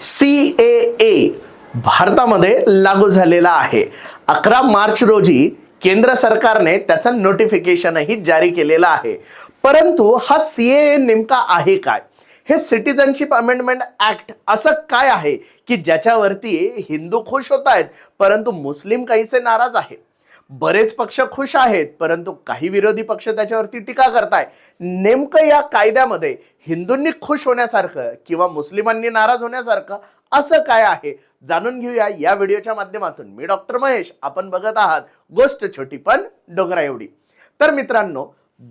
C ए ए भारतामध्ये लागू झालेला आहे. अकरा मार्च रोजी केंद्र सरकारने त्याचं नोटिफिकेशनही जारी केलेलं आहे. परंतु हा सी ए नेमका आहे काय? हे सिटीजनशिप अमेंडमेंट ऍक्ट असं काय आहे की ज्याच्यावरती हिंदू खुश होत आहेत परंतु मुस्लिम काहीसे नाराज आहेत? बरेच पक्ष खुश आहेत परंतु काही विरोधी पक्ष त्याच्यावरती टीका करताय. नेमकं या कायद्यामध्ये हिंदूंनी खुश होण्यासारखं किंवा मुस्लिमांनी नाराज होण्यासारखं असं काय आहे? जाणून घेऊया या व्हिडिओच्या माध्यमातून. मी डॉक्टर महेश आपण बघत आहात गोष्ट छोटी पण डोंगरा एवढी. तर मित्रांनो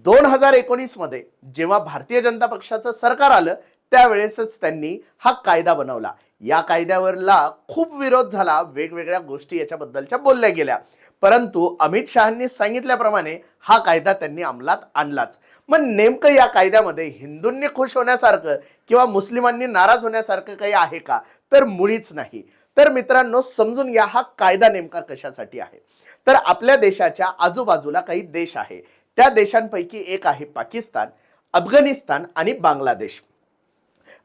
दोन हजार एकोणीसमध्ये जेव्हा भारतीय जनता पक्षाचं सरकार आलं त्यावेळेसच त्यांनी हा कायदा बनवला. या कायद्यावरला खूप विरोध झाला वेगवेगळ्या गोष्टी याच्याबद्दलच्या बोलल्या गेल्या. परंतु अमित शहांनी सांगितल्याप्रमाणे हा कायदा त्यांनी अंमलात आणलाच. मग नेमकं या कायद्यामध्ये हिंदूंनी खुश होण्यासारखं किंवा मुस्लिमांनी नाराज होण्यासारखं काही आहे का? तर मुळीच नाही. तर मित्रांनो समजून घ्या हा कायदा नेमका कशासाठी आहे. तर आपल्या देशाच्या आजूबाजूला काही देश आहे. त्या देशांपैकी एक आहे पाकिस्तान अफगाणिस्तान आणि बांगलादेश.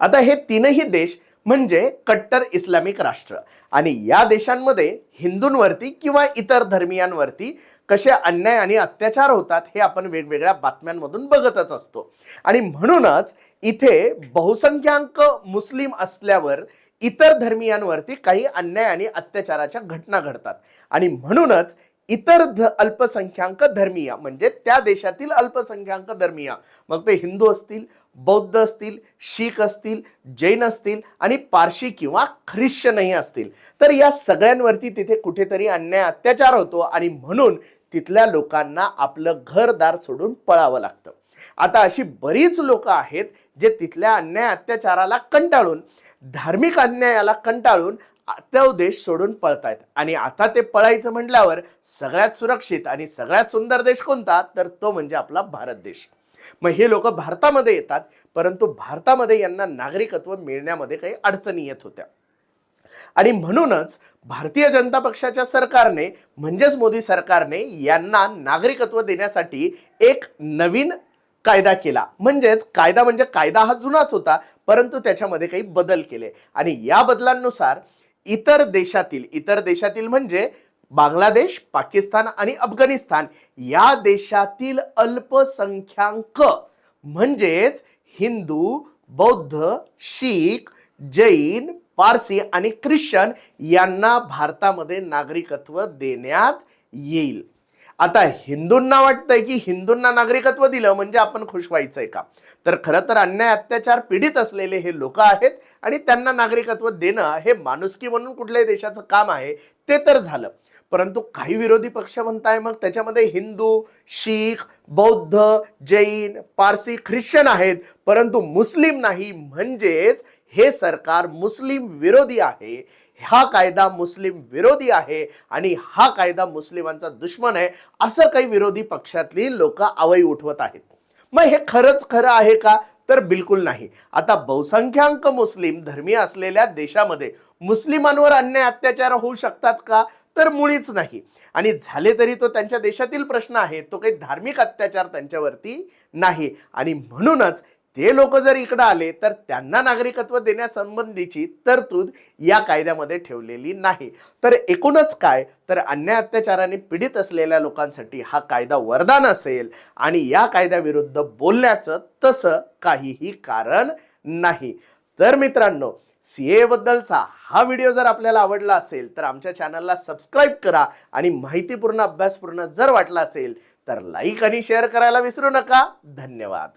आता हे तीनही देश म्हणजे कट्टर इस्लामिक राष्ट्र. आणि या देशांमध्ये हिंदूंवरती किंवा इतर धर्मियांवरती कसे अन्याय आणि अत्याचार होतात हे आपण वेगवेगळ्या बातम्यांमधून बघतच असतो. आणि म्हणूनच इथे बहुसंख्याक मुस्लिम असल्यावर इतर धर्मियांवरती काही अन्याय आणि अत्याचाराच्या घटना घडतात. आणि म्हणूनच इतर ध अल्पसंख्याक धर्मीय म्हणजे त्या देशातील अल्पसंख्याक धर्मीय मग ते हिंदू असतील बौद्ध असतील शीख असतील जैन असतील आणि पारशी किंवा ख्रिश्चनही असतील. तर या सगळ्यांवरती तिथे कुठेतरी अन्याय अत्याचार होतो आणि म्हणून तिथल्या लोकांना आपलं घरदार सोडून पळावं लागतं. आता अशी बरीच लोक आहेत जे तिथल्या अन्याय अत्याचाराला कंटाळून धार्मिक अन्यायाला कंटाळून तो देश सोडून पळतायत. आणि आता ते पळायचं म्हटल्यावर सगळ्यात सुरक्षित आणि सगळ्यात सुंदर देश कोणता? तर तो म्हणजे आपला भारत देश. मग हे लोक भारतामध्ये येतात परंतु भारतामध्ये यांना नागरिकत्व मिळण्यामध्ये काही अडचणी येत होत्या. आणि म्हणूनच भारतीय जनता पक्षाच्या सरकारने म्हणजेच मोदी सरकारने यांना नागरिकत्व देण्यासाठी एक नवीन कायदा केला. म्हणजेच कायदा म्हणजे कायदा हा जुनाच होता परंतु त्याच्यामध्ये काही बदल केले. आणि या बदलांनुसार इतर देशातील इतर देशातील म्हणजे बांगलादेश पाकिस्तान आणि अफगाणिस्तान या देशातील अल्पसंख्याक म्हणजेच हिंदू बौद्ध शीख जैन पारसी आणि ख्रिश्चन यांना भारतामध्ये नागरिकत्व देण्यात येईल. आता हिंदूंना वाटतंय की हिंदूंना नागरिकत्व दिलं म्हणजे आपण खुश व्हायचंय का? तर खरं तर अन्याय अत्याचार पीडित असलेले हे लोक आहेत आणि त्यांना नागरिकत्व देणं हे माणुसकी म्हणून कुठल्याही देशाचं काम आहे ते तर झालं. परंतु काही विरोधी पक्ष म्हणताय मग त्याच्यामध्ये हिंदू शीख बौद्ध जैन पारसी ख्रिश्चन आहेत. परंतु मुस्लिम नाही म्हणजेच हे सरकार मुस्लिम विरोधी आहे. हा कायदा मुस्लिम विरोधी आहे आणि हा कायदा मुस्लिमांचा दुश्मन आहे असं काही विरोधी पक्षातली लोक आवई उठवत आहेत. मग हे खरंच खरं आहे का? तर बिलकुल नाही. आता बहुसंख्याक मुस्लिम धर्मीय असलेल्या देशामध्ये मुस्लिमांवर अन्याय अत्याचार होऊ शकतात का? तर मुळीच नाही. आणि झाले तरी तो त्यांच्या देशातील प्रश्न आहे. तो काही धार्मिक अत्याचार त्यांच्यावरती नाही. आणि म्हणूनच ते लोक जर इकडं आले तर त्यांना नागरिकत्व देण्यासंबंधीची तरतूद या कायद्यामध्ये ठेवलेली नाही. तर एकूणच काय? तर अन्याय अत्याचाराने पीडित असलेल्या लोकांसाठी हा कायदा वरदान असेल. आणि या कायद्याविरुद्ध बोलण्याचं तसं काहीही कारण नाही. तर मित्रांनो सी बद्दलचा हा व्हिडिओ जर आपल्याला आवडला असेल तर आमच्या चॅनलला सबस्क्राईब करा आणि माहितीपूर्ण अभ्यासपूर्ण जर वाटला असेल तर लाईक आणि शेअर करायला विसरू नका. धन्यवाद.